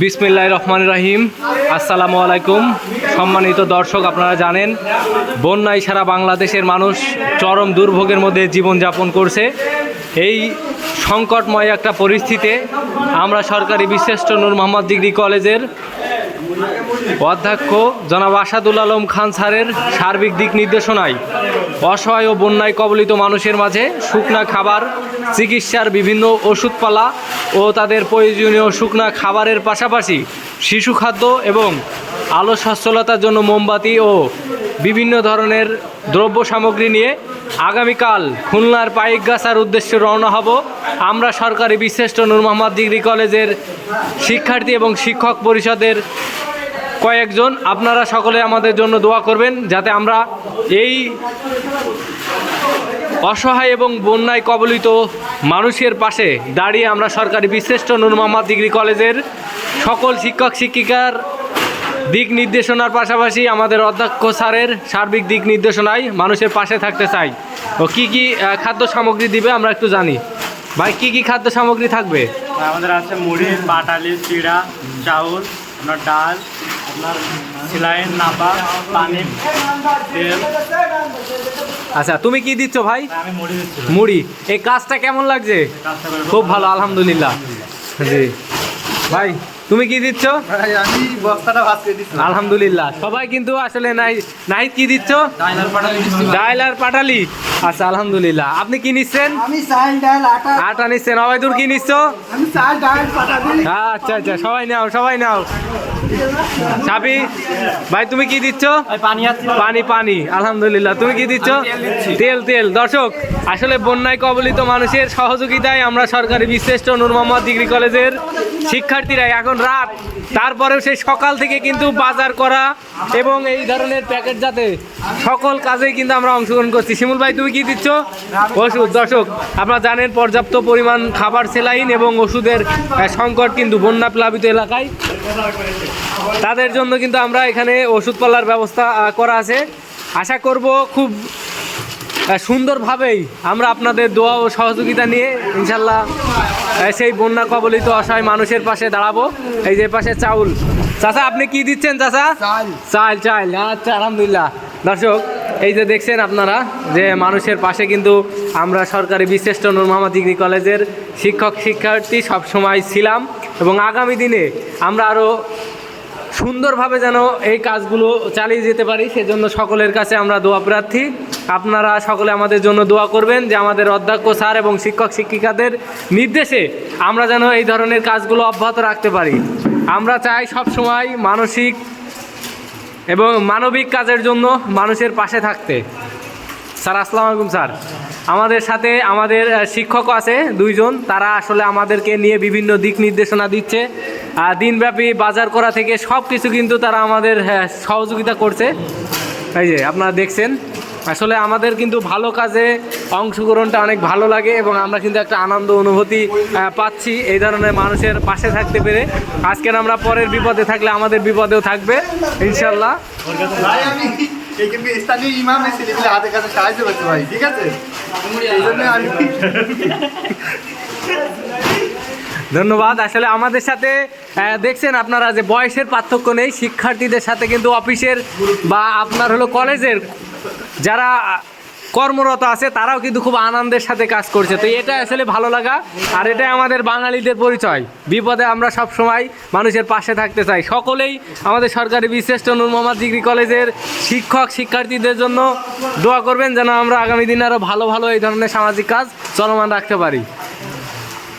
বিসমিল্লাহ রহমান রাহিম। আসসালামু আলাইকুম। সম্মানিত দর্শক, আপনারা জানেন, বন্যায় সারা বাংলাদেশের মানুষ চরম দুর্ভোগের মধ্যে জীবনযাপন করছে। এই সংকটময় একটা পরিস্থিতিতে আমরা সরকারি বিশিষ্ট নূর মোহাম্মদ ডিগ্রি কলেজের অধ্যক্ষ জনাব আসাদুল আলম খান স্যারের সার্বিক দিক নির্দেশনায় অসহায় ও বন্যায় কবলিত মানুষের মাঝে শুকনা খাবার চিকিৎসার বিভিন্ন ওষুধপালা ও তাদের প্রয়োজনীয় শুকনা খাবারের পাশাপাশি শিশু খাদ্য এবং আলো সচ্ছলতার জন্য মোমবাতি ও বিভিন্ন ধরনের দ্রব্য সামগ্রী নিয়ে আগামীকাল খুলনার পাইকগাছার উদ্দেশ্যে রওনা হব। আমরা সরকারি বিশিষ্ট নূর মোহাম্মদ ডিগ্রি কলেজের শিক্ষার্থী এবং শিক্ষক পরিষদের কয়েকজন। আপনারা সকলে আমাদের জন্য দোয়া করবেন যাতে আমরা এই অসহায় এবং বন্যায় কবলিত মানুষের পাশে দাঁড়িয়ে আমরা সরকারি বিশিষ্ট নূর মোহাম্মদ ডিগ্রি কলেজের সকল শিক্ষক, শিক্ষিকার দিক নির্দেশনার পাশাপাশি আমাদের অধ্যক্ষ স্যারের সার্বিক দিক নির্দেশনায় মানুষের পাশে থাকতে চাই। ও কি কি খাদ্য সামগ্রী দিবে আমরা একটু জানি। ভাই, কি কি খাদ্য সামগ্রী থাকবে? আমাদের আছে মুড়ি পাটালি চিড়া, চাউল ডাল আপনার সিলাইন নাপা পানি তেল। আচ্ছা তুমি কি দিচ্ছ ভাই? আমি মুড়ি দিচ্ছি মুড়ি। এই কাজটা কেমন লাগছে? খুব ভালো আলহামদুলিল্লাহ। জি। ভাই তুমি কি দিচ্ছ? আমি বস্তাটা ভাত করে দিচ্ছি। আলহামদুলিল্লাহ। সবাই কিন্তু আসলে নাই নাই কি দিচ্ছ? ডাইল আর পাটালি। আচ্ছা আলহামদুলিল্লাহ। আপনি কি নিচ্ছেন? আমি চাল ডাল আটা। আটা নিচ্ছেন। অবাইদুর কি নিচ্ছ? আমি চাল ডাল পাঠালি আচ্ছা আচ্ছা সবাই নাও সবাই নাও। সাবি ভাই তুমি কি দিচ্ছ? পানি পানি পানি আলহামদুলিল্লাহ। তুমি কি দিচ্ছ? তেল তেল দর্শক আসলে বন্যায় কবলিত মানুষের সহযোগিতায় আমরা সরকারি বিশ্রেষ্ঠ নূর মোহাম্মদ ডিগ্রি কলেজের শিক্ষার্থীরা এখন রাত তারপরেও সেই সকাল থেকে কিন্তু বাজার করা এবং এই ধরনের প্যাকেট যাতে সকল কাজেই কিন্তু আমরা অংশগ্রহণ করছি। শিমুল ভাই, তুমি কি দিচ্ছ? ওষুধ। দর্শক, আপনারা জানেন, পর্যাপ্ত পরিমাণ খাবার, সেলাইন এবং ওষুধের সংকট কিন্তু বন্যা প্লাবিত এলাকায়। তাদের জন্য কিন্তু আমরা এখানে ওষুধপালার ব্যবস্থা করা আছে। আশা করব খুব সুন্দরভাবেই আমরা আপনাদের দোয়া ও সহযোগিতা নিয়ে, ইনশাল্লাহ সেই বন্যা কবলিত অসহায় মানুষের পাশে দাঁড়াবো। এই যে পাশে চাউল। চাচা আপনি কি দিচ্ছেন চাচা? চাল। চাল চাল। আচ্ছা আলহামদুলিল্লাহ। দর্শক এই যে দেখছেন আপনারা যে মানুষের পাশে কিন্তু আমরা সরকারি বিশিষ্ট নূর মোহাম্মদ ডিগ্রি কলেজের শিক্ষক শিক্ষার্থী সবসময় ছিলাম এবং আগামী দিনে আমরা আরও সুন্দরভাবে যেন এই কাজগুলো চালিয়ে যেতে পারি। সেজন্য সকলের কাছে আমরা দোয়া প্রার্থী। আপনারা সকলে আমাদের জন্য দোয়া করবেন যে আমাদের অধ্যক্ষ স্যার এবং শিক্ষক শিক্ষিকাদের নির্দেশে আমরা যেন এই ধরনের কাজগুলো অব্যাহত রাখতে পারি। আমরা চাই সব সময় মানসিক এবং মানবিক কাজের জন্য মানুষের পাশে থাকতে। স্যার আসসালামু আলাইকুম স্যার। আমাদের সাথে আমাদের আহ, শিক্ষকও আছে দুইজন। তারা আসলে আমাদেরকে নিয়ে বিভিন্ন দিক নির্দেশনা দিচ্ছে। আর দিনব্যাপী বাজার করা থেকে সব কিছু কিন্তু তারা আমাদের হ্যাঁ, সহযোগিতা করছে। এই যে আপনারা দেখছেন। আসলে আমাদের কিন্তু ভালো কাজে অংশগ্রহণটা অনেক ভালো লাগে এবং আমরা কিন্তু একটা আনন্দ অনুভূতি পাচ্ছি এই ধরনের মানুষের পাশে থাকতে পেরে। আজকের আমরা পরের বিপদে থাকলে আমাদের বিপদেও থাকবে ইনশাল্লাহ ভাই আমি এখানে স্থানীয় ইমাম এই হাতে কাছে সাহায্য করতে ভাই ঠিক আছে? এই জন্য আমি ধন্যবাদ। আসলে আমাদের সাথে দেখছেন আপনারা যে বয়সের পার্থক্য নেই শিক্ষার্থীদের সাথে কিন্তু অফিসের বা আপনার হলো কলেজের যারা কর্মরত আছে, তারাও কিন্তু খুব আনন্দের সাথে কাজ করছে। তো এটা আসলে ভালো লাগা, আর এটাই আমাদের বাঙালিদের পরিচয়। বিপদে আমরা সব সময় মানুষের পাশে থাকতে চাই। সকলেই আমাদের সরকারি বিশিষ্ট নূর মোহাম্মদ ডিগ্রি কলেজের শিক্ষক, শিক্ষার্থীদের জন্য দোয়া করবেন, যেন আমরা আগামী দিনে আরও ভালো ভালো এই ধরনের সামাজিক কাজ চলমান রাখতে পারি।